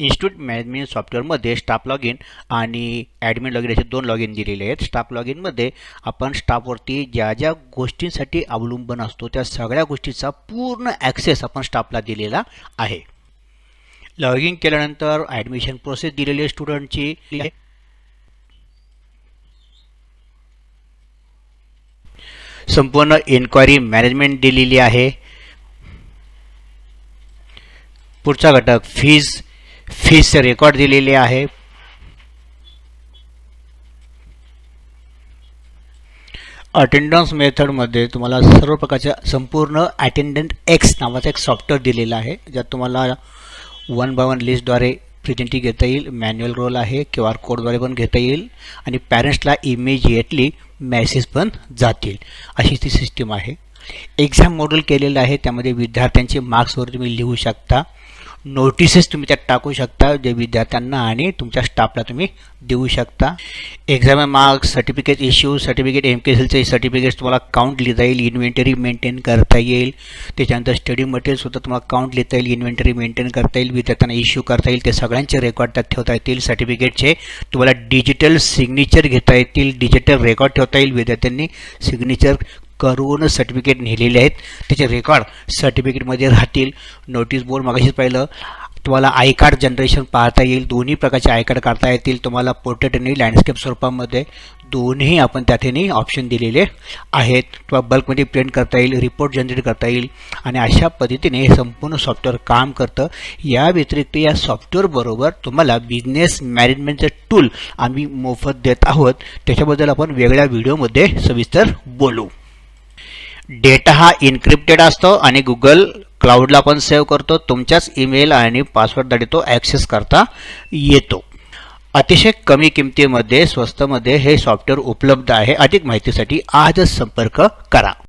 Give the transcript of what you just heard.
Institute management सॉफ्टवेअरमध्ये staff log in आणि admin log in असे दोन लॉग इन दिलेले आहेत. स्टाफ लॉग इनमध्ये आपण स्टाफवरती ज्या ज्या गोष्टींसाठी अवलंबून असतो त्या सगळ्या गोष्टीचा पूर्ण ॲक्सेस आपण स्टाफला दिलेला आहे. लॉग इन केल्यानंतर ॲडमिशन प्रोसेस दिलेली आहे स्टुडंटची संपूर्ण इन्क्वायरी मॅनेजमेंट दिलेली आहे. पुढचा घटक फीज फीजचे रेकॉर्ड दिलेले आहे. अटेंडन्स मेथडमध्ये तुम्हाला सर्व प्रकारच्या संपूर्ण अटेंडंट एक्स नावाचा एक सॉफ्टवेअर दिलेला आहे ज्यात तुम्हाला वन बाय वन लिस्टद्वारे प्रिझेंटी घेता येईल मॅन्युअल रोल आहे क्यू आर कोडद्वारे पण घेता येईल आणि पॅरेंट्सला इमिजिएटली मेसेज पण जातील. अशी ती सिस्टीम आहे. एक्झाम मॉड्यूल केलेलं आहे त्यामध्ये विद्यार्थ्यांचे मार्क्सवर तुम्ही लिहू शकता. नोटिसेस तुम्ही त्यात टाकू शकता जे विद्यार्थ्यांना आणि तुमच्या स्टाफला तुम्ही देऊ शकता. Exam marks certificate issue certificate M K S एलचे सर्टिफिकेट्स तुम्हाला काउंट लिहिता येईल इन्व्हेंटरी मेंटेन करता येईल. त्याच्यानंतर स्टडी मटेरियलसुद्धा तुम्हाला काउंट लिहिता येईल इन्व्हेंटरी मेंटेन करता येईल विद्यार्थ्यांना इश्यू करता येईल ते सगळ्यांचे रेकॉर्ड त्यात ठेवता येतील. सर्टिफिकेटचे तुम्हाला डिजिटल सिग्नेचर घेता येतील डिजिटल रेकॉर्ड ठेवता येईल विद्यार्थ्यांनी सिग्नेचर करून सर्टिफिकेट नेलेले आहेत. त्याचे रेकॉर्ड सर्टिफिकेटमध्ये राहतील. नोटीस बोर्ड मागाशीच पाहिलं. तुम्हाला आय कार्ड जनरेशन पाहता येईल. दोन्ही प्रकारचे आय कार्ड काढता येतील. तुम्हाला पोर्ट्रेट आणि लँडस्केप स्वरूपामध्ये दोन्ही आपण त्या ठिकाणी ऑप्शन दिलेले आहेत. किंवा बल्कमध्ये प्रिंट करता येईल रिपोर्ट जनरेट करता येईल. आणि अशा पद्धतीने हे संपूर्ण सॉफ्टवेअर काम करतं. या व्यतिरिक्त या सॉफ्टवेअरबरोबर तुम्हाला बिझनेस मॅनेजमेंटचं टूल आम्ही मोफत देत आहोत. त्याच्याबद्दल आपण वेगळ्या व्हिडिओमध्ये सविस्तर बोलू. डेटा हा इन्क्रिप्टेड असतो आणि गुगल क्लाउडला पण सेव्ह करतो. तुमच्याच ईमेल आणि पासवर्डद्वारे तो ॲक्सेस करता येतो. अतिशय कमी किमतीमध्ये स्वस्तमध्ये हे सॉफ्टवेअर उपलब्ध आहे. अधिक माहितीसाठी आजच संपर्क करा.